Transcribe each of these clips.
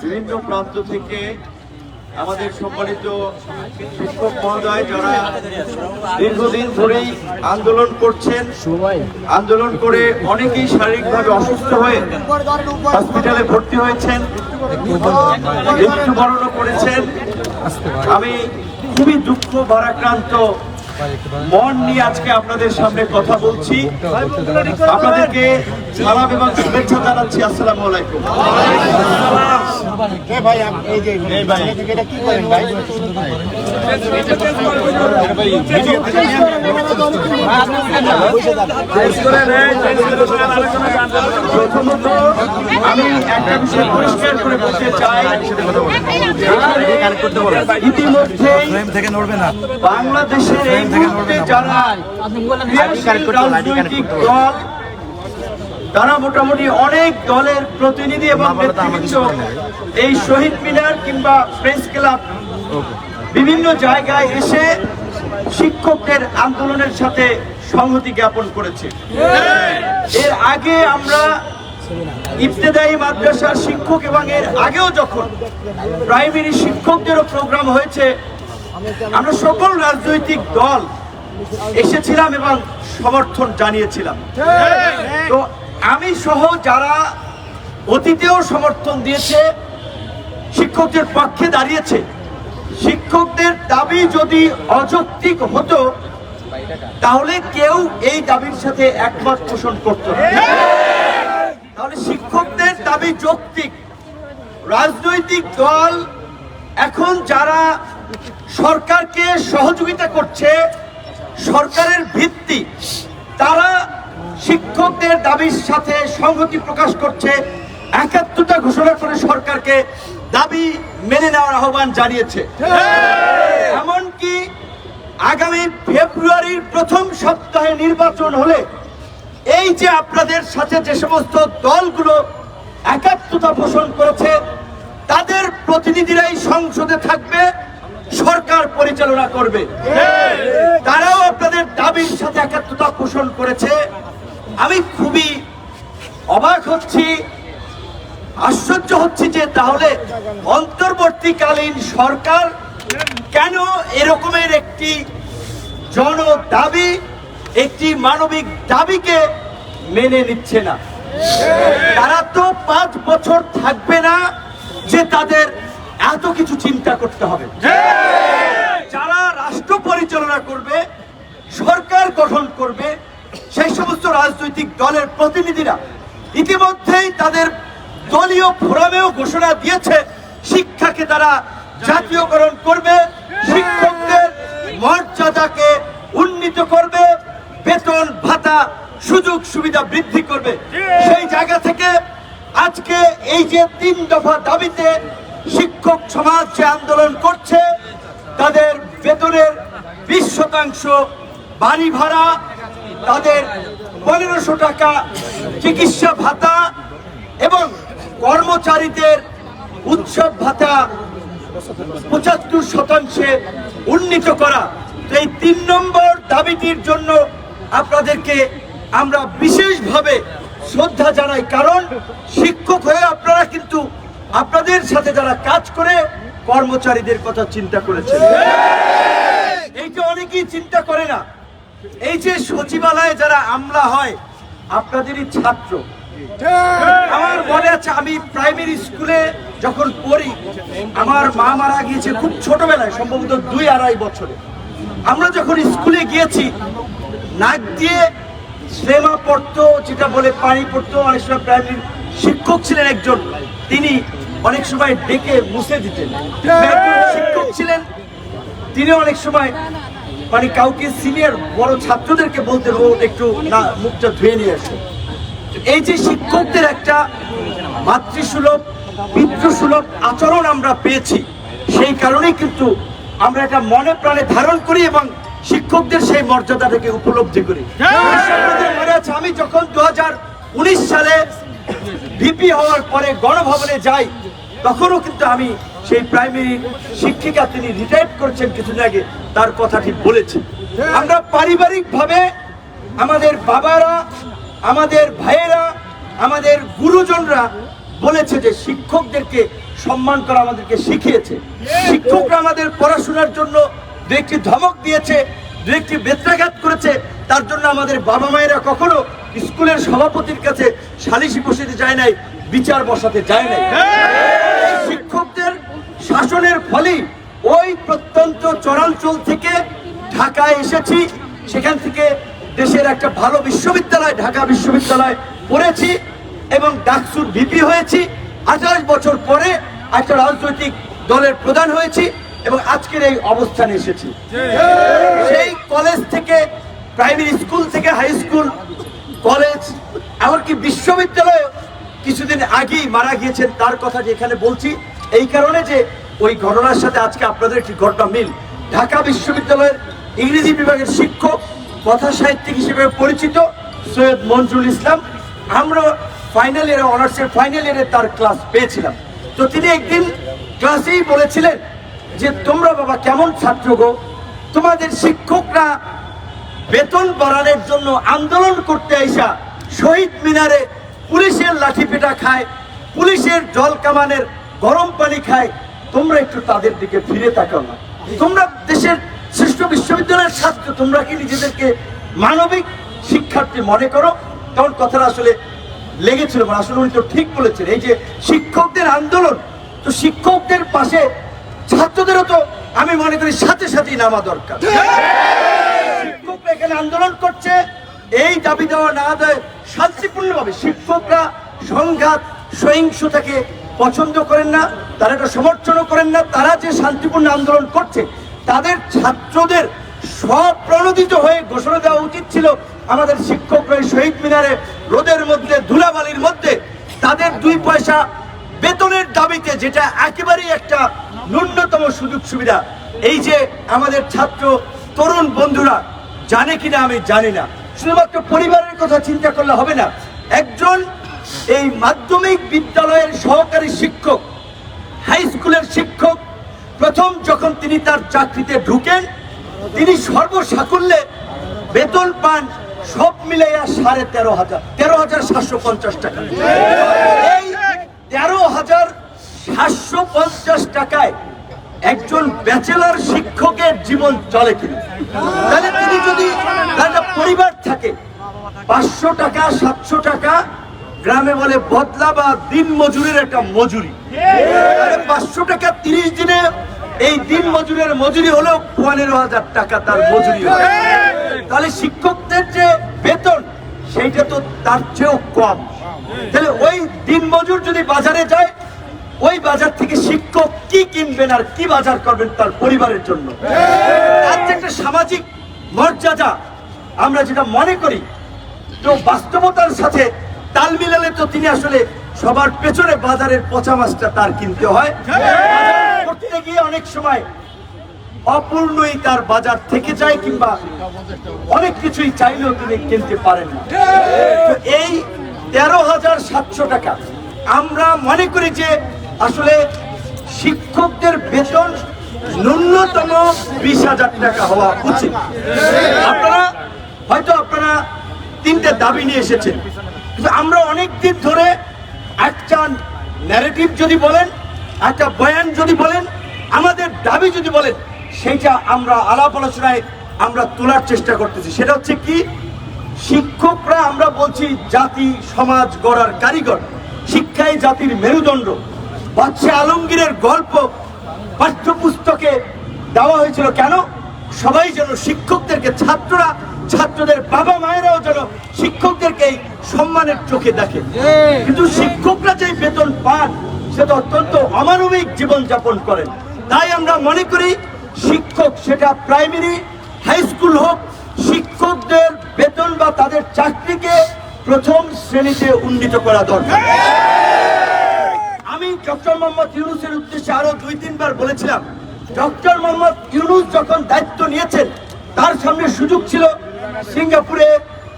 বিভিন্ন প্রান্ত থেকে আমাদের সম্মানিত শিক্ষক মহোদয় যারা দীর্ঘদিন ধরেই আন্দোলন করছেন, আন্দোলন করে অনেকেই শারীরিকভাবে অসুস্থ হয়ে হসপিটালে ভর্তি হয়েছেন, মৃত্যুবরণও করেছেন। আমি খুবই দুঃখ, ভারাক্রান্ত মন নিয়ে আজকে আপনাদের সামনে কথা বলছি। আপনাদেরকে সালাম এবং শুভেচ্ছা জানাচ্ছি। আসসালামু আলাইকুম। প্রথমত বাংলাদেশের এই মুহূর্তে যারা দল তারা মোটামুটি অনেক দলের প্রতিনিধি এবং এই শহীদ মিনার কিংবা প্রেস ক্লাব বিভিন্ন জায়গায় এসে শিক্ষকদের আন্দোলনের সাথে সংহতি জ্ঞাপন করেছে। এর আগে আমরা ইবতেদায়ী মাদ্রাসার শিক্ষক এবং এর আগেও যখন প্রাইমারি শিক্ষকদেরও প্রোগ্রাম হয়েছে, আমরা সকল রাজনৈতিক দল এসেছিলাম এবং সমর্থন জানিয়েছিলাম। তো আমি সহ যারা অতীতেও সমর্থন দিয়েছে, শিক্ষকদের পক্ষে দাঁড়িয়েছে, শিক্ষকদের দাবি যদি অযৌক্তিক হতো, তাহলে কেউ এই দাবির সাথে একমত পোষণ করত না। তাহলে শিক্ষকদের দাবি যৌক্তিক। রাজনৈতিক দল এখন যারা সরকারকে সহযোগিতা করছে সরকারের ভিত্তি তারা শিক্ষকদের দাবির সাথে সংহতি প্রকাশ করছে। একাত্মতা ঘোষণা করে সরকারকে দাবি মেনে নেওয়ার আহ্বান জানিয়েছে। এমনকি আগামী ফেব্রুয়ারির প্রথম সপ্তাহে নির্বাচন হলে এই যে আপনাদের সাথে যে সমস্ত দলগুলো একাত্মতা পোষণ করেছে, তাদের প্রতিনিধিরাই সংসদে থাকবে, সরকার পরিচালনা করবে। তারাও আপনাদের দাবির সাথে একাত্মতা পোষণ করেছে। আমি খুবই অবাক হচ্ছি, আশ্চর্য হচ্ছে যে তাহলে অন্তর্বর্তীকালীন সরকার কেন এরকমের একটি জন দাবি একটি মানবিক দাবিকে মেনে নিচ্ছে না। তারা তো পাঁচ বছর থাকবে না যে তাদের এত কিছু চিন্তা করতে হবে। যারা রাষ্ট্র পরিচালনা করবে, সরকার গঠন করবে, সেই সমস্ত রাজনৈতিক দলের প্রতিনিধিরা ইতিমধ্যেই তাদের দলীয় ফোরামেও ঘোষণা দিয়েছে, শিক্ষাকে তারা জাতীয়করণ করবে, শিক্ষকদের মর্যাদাকে উন্নীত করবে বেতন, ভাতা, সুযোগ, সুবিধা বৃদ্ধি করবে। সেই জায়গা থেকে আজকে এই যে তিন দফা দাবিতে শিক্ষক সমাজ যে আন্দোলন করছে, তাদের বেতনের বিশ শতাংশ বাড়ি ভাড়া, তাদের পনেরোশো টাকা চিকিৎসা ভাতা এবং কর্মচারীদের উৎসব ভাতা পঁচাত্তর শতাংশে উন্নীত করা। এই তিন নম্বর দাবিটির জন্য আপনাদেরকে আমরা বিশেষভাবে শ্রদ্ধা জানাই, কারণ শিক্ষক হয়ে আপনারা কিন্তু আপনাদের সাথে যারা কাজ করে কর্মচারীদের কথা চিন্তা করেছেন। এইটা অনেকেই চিন্তা করে না। এই যে সচিবালয়ে যারা আমলা হয়, আপনাদেরই ছাত্র। আমার মনে আছে, আমি প্রাইমারি স্কুলে যখন পড়ি, আমার মা মারা গিয়েছে খুব ছোটবেলায়, সম্ভবত দুই আড়াই বছরে। আমরা যখন স্কুলে গিয়েছি নাক দিয়ে শ্লেমা পড়তো যেটা বলে পানি পড়তো। অনেক সময় প্রাইমারি শিক্ষক ছিলেন একজন। তিনি অনেক সময় ডেকে মুছে দিতেন। শিক্ষক ছিলেন। তিনি অনেক সময় মানে কাউকে সিনিয়র বড় ছাত্রদেরকে বলতেন ও একটু না মুখটা ধুয়ে নিয়ে আসো এই যে শিক্ষকদের একটা মাতৃসুলভ পিতৃসুলভ আচরণ আমরা পেয়েছি সেই কারণেই কিন্তু আমরা এটা মনে প্রাণে ধারণ করি এবং শিক্ষকদের সেই মর্যাদাটাকে উপলব্ধি করি। আমি যখন দু হাজার উনিশ সালে ভিপি হওয়ার পরে গণভবনে যাই তখনও কিন্তু আমি সেই প্রাইমারি শিক্ষিকা তিনি রিটায়ার করেছেন কিছুদিন আগে তার কথাটি বলেছি। আমরা পারিবারিকভাবে আমাদের বাবারা আমাদের ভাইয়েরা আমাদের গুরুজনরা বলেছে যে শিক্ষকদেরকে সম্মান করা আমাদেরকে শিখিয়েছে। শিক্ষকরা আমাদের পড়াশোনার জন্য একটি ধমক দিয়েছে দু একটি বেত্রাঘাত করেছে তার জন্য আমাদের বাবা মায়েরা কখনো স্কুলের সভাপতির কাছে সালিশি বসিতে যায় নাই বিচার বসাতে যায় নাই। শিক্ষকদের শাসনের ফলেই ওই প্রত্যন্ত চরাঞ্চল থেকে ঢাকায় এসেছি সেখান থেকে দেশের একটা ভালো বিশ্ববিদ্যালয় ঢাকা বিশ্ববিদ্যালয় পড়েছি এবং ডাকসুর ভিপি হয়েছি। আঠাশ বছর পরে একটা রাজনৈতিক দলের প্রধান হয়েছি। এবং আজকের এই অবস্থানে এসেছি। সেই কলেজ থেকে প্রাইমারি স্কুল থেকে হাই স্কুল কলেজ এমনকি বিশ্ববিদ্যালয়ে কিছুদিন আগেই মারা গিয়েছেন তার কথা যে এখানে বলছি। এই কারণে যে ওই ঘটনার সাথে আজকে আপনাদের একটি ঘটনা মিল। ঢাকা বিশ্ববিদ্যালয়ের ইংরেজি বিভাগের শিক্ষক, কথা সাহিত্যিক হিসেবে পরিচিত সৈয়দ মঞ্জুরুল ইসলাম। আমরা ফাইনাল ইয়ারে অনার্সের ফাইনাল ইয়ারে তার ক্লাস পেয়েছিলাম। তো তিনি একদিন ক্লাসেই বলেছিলেন যে তোমরা বাবা কেমন ছাত্র গো? তোমাদের শিক্ষকরা বেতন বাড়ানোর জন্য আন্দোলন করতে আইসা শহীদ মিনারে পুলিশের লাঠি পেটা খায়, পুলিশের জল কামানের গরম পানি খায়। তোমরা একটু তাদের দিকে ফিরে তাকাও না। তোমরা দেশের শ্রেষ্ঠ বিশ্ববিদ্যালয়ের ছাত্র, তোমরা কি নিজেদেরকে মানবিক শিক্ষার্থী মনে করো? তখন কথাটা আসলে লেগেছিল আসলে উনি তো ঠিক বলেছেন। এই যে শিক্ষকদের আন্দোলন, তো শিক্ষকদের পাশে ছাত্রদেরও তো আমি মনে করি সাথে সাথেই নামা দরকার। শিক্ষকরা এখানে আন্দোলন করছে এই দাবি দেওয়া না দেয় শান্তিপূর্ণভাবে শিক্ষকরা সংঘাত সহিংসতাকে পছন্দ করেন না তারা এটা সমর্থনও করেন না তারা যে শান্তিপূর্ণ আন্দোলন করছে তাদের ছাত্রদের স্বপ্রণোদিত হয়ে ঘোষণা দেওয়া উচিত ছিল আমাদের শিক্ষকরা শহীদ মিনারে রোদের মধ্যে ধুলাবালির মধ্যে তাদের দুই পয়সা বেতনের দাবিতে যেটা একেবারেই একটা ন্যূনতম সুযোগ সুবিধা, এই যে আমাদের ছাত্র তরুণ বন্ধুরা জানে কিনা আমি জানি না। শুধুমাত্র পরিবারের কথা চিন্তা করলে হবে না, একজন এই মাধ্যমিক বিদ্যালয়ের সহকারী শিক্ষক হাই স্কুলের শিক্ষক, প্রথম যখন তিনি তার চাকরিতে ঢুকেন, তিনি সর্বসাকুল্যে বেতন পান সব মিলাইয়া সাড়ে তেরো হাজার তেরো হাজার সাতশো পঞ্চাশ টাকা। এই তেরো হাজার সাতশো পঞ্চাশ টাকায় একজন ব্যাচেলার শিক্ষকের জীবন চলে কিনা। তাহলে তিনি যদি তার পরিবার থাকে, পাঁচশো টাকা, সাতশো টাকা, গ্রামে বলে বদলা বা দিন মজুরের একটা মজুরি। পাঁচশো টাকা তিরিশ দিনে এই দিন মজুরের মজুরি হলেও পনেরো হাজার টাকা তার মজুরি তাহলে শিক্ষকদের যে বেতন, সেইটা তো তার চেয়েও কম। তাহলে ওই দিন মজুর যদি বাজারে যায়, ওই বাজার থেকে শিক্ষক কি কিনবেন আর কি বাজার করবেন তার পরিবারের জন্য? তার একটা সামাজিক মর্যাদা, আমরা যেটা মনে করি, তো বাস্তবতার সাথে তাল মিলালে তো তিনি আসলে সবার পেছনে বাজারের পচা মাছটা তার কিনতে হয়। গিয়ে অনেক সময় অপূর্ণই তার বাজার থেকে যায় কিংবা অনেক কিছুই চাইলেও তিনি কিনতে পারেন না। এই তেরো হাজার সাতশো টাকা। আমরা মনে করি যে আসলে শিক্ষকদের বেতন ন্যূনতম বিশ হাজার টাকা হওয়া উচিত। আপনারা, হয়তো আপনারা তিনটে দাবি নিয়ে এসেছেন। কিন্তু আমরা অনেক দিন ধরে একটা ন্যারেটিভ যদি বলেন, একটা বয়ান যদি বলেন, আমাদের দাবি যদি বলেন, সেইটা আমরা আলাপ আলোচনায় আমরা তোলার চেষ্টা করতেছি। সেটা হচ্ছে কি? শিক্ষকরা আমরা বলছি জাতি, সমাজ গড়ার কারিগর। শিক্ষাই জাতির মেরুদণ্ড। বাচ্চা আলমগীরের গল্প পাঠ্যপুস্তকে দেওয়া হয়েছিল কেন? সবাই যেন শিক্ষকদেরকে, ছাত্ররা, ছাত্রদের বাবা মায়েরাও যেন শিক্ষকদেরকে সম্মানের চোখে দেখে। কিন্তু শিক্ষকরা যে বেতন পান সেটা অত্যন্ত অমানবিক জীবনযাপন করেন। তাই আমরা মনে করি, শিক্ষক সেটা প্রাইমারি হাই স্কুল হোক, শিক্ষকদের বেতন বা তাদের চাকরিকে প্রথম শ্রেণীতে উন্নীত করা দরকার। আমি ডক্টর মোহাম্মদ ইউনুসের উদ্দেশ্যে আরও দুই, তিনবার বলেছিলাম, ডক্টর মোহাম্মদ ইউনুস যখন দায়িত্ব নিয়েছেন, তার সামনে সুযোগ ছিল সিঙ্গাপুরে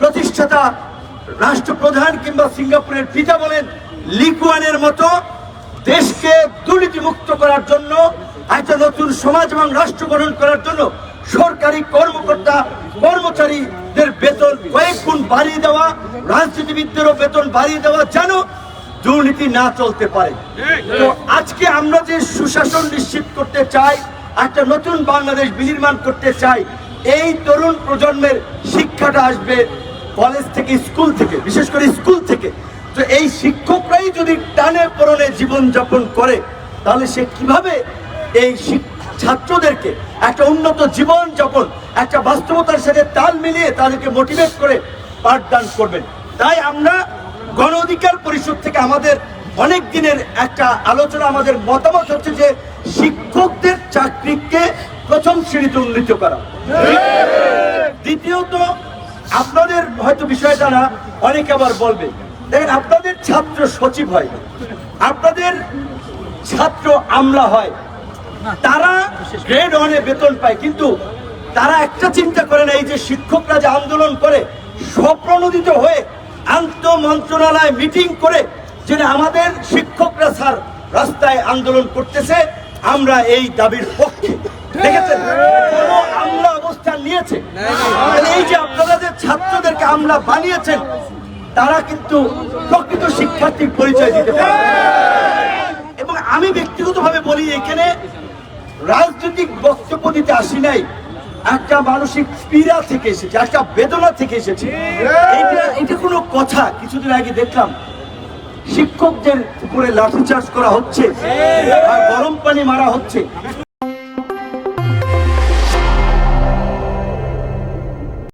প্রতিষ্ঠাতা রাষ্ট্রপ্রধান কিংবা সিঙ্গাপুরের পিতা বলেন, লিকুয়ানের মতো দেশকে দুর্নীতি মুক্ত করার জন্য, একটা নতুন সমাজ এবং রাষ্ট্র গঠন করার জন্য সরকারি কর্মকর্তা কর্মচারীদের বেতন কয়েক গুণ বাড়িয়ে দেওয়া, রাজনীতিবিদদেরও বেতন বাড়িয়ে দেওয়া যেন দুর্নীতি না চলতে পারে। তো আজকে আমরা যে সুশাসন নিশ্চিত করতে চাই, একটা নতুন বাংলাদেশ বিনির্মাণ করতে চাই, এই তরুণ প্রজন্মের শিক্ষাটা আসবে কলেজ থেকে, স্কুল থেকে, বিশেষ করে স্কুল থেকে। তো এই শিক্ষকরাই যদি টানে পরনে জীবনযাপন করে, তাহলে সে কীভাবে এই শিক- ছাত্রদেরকে একটা উন্নত জীবন যাপন একটা বাস্তবতার সাথে তাল মিলিয়ে তাদেরকে মোটিভেট করে পাঠদান করবেন। তাই আমরা গণ অধিকার পরিষদ থেকে আমাদের অনেক দিনের একটা আলোচনা, আমাদের মতামত হচ্ছে যে শিক্ষকদের চাকরিকে প্রথম শ্রেণীতে উন্নীত করা। দ্বিতীয়ত, আপনাদের হয়তো বিষয়টা না, অনেকে আবার বলবে, দেখেন আপনাদের ছাত্র সচিব হয় আপনাদের ছাত্র আমলা হয় তারা গ্রেড ওয়ানে বেতন পায় কিন্তু তারা একটা চিন্তা করে না এই যে শিক্ষকরা যে আন্দোলন করে স্বপ্রণোদিত হয়ে আন্ত মন্ত্রণালয় মিটিং করে যে আমাদের শিক্ষকরা স্যার রাস্তায় আন্দোলন করতেছে আমরা এই দাবির পক্ষে। দেখেছেন? কোনো আমলা অবস্থান নিয়েছে। এই যে আপনারা যে ছাত্রদেরকে আমলা বানিয়েছেন তারা কিন্তু প্রকৃত শিক্ষার্থীর পরিচয় দিতে পারে। এবং আমি ব্যক্তিগতভাবে বলি এখানে রাজনৈতিক বক্তব্য দিতে আসি নাই, একটা মানসিক পীড়া থেকে এসেছে, একটা বেদনা থেকে এসেছে। এটা কোনো কথা, কিছুদিন আগে দেখলাম, শিক্ষকদের উপরে লাঠিচার্জ করা হচ্ছে, আর গরম পানি মারা হচ্ছে।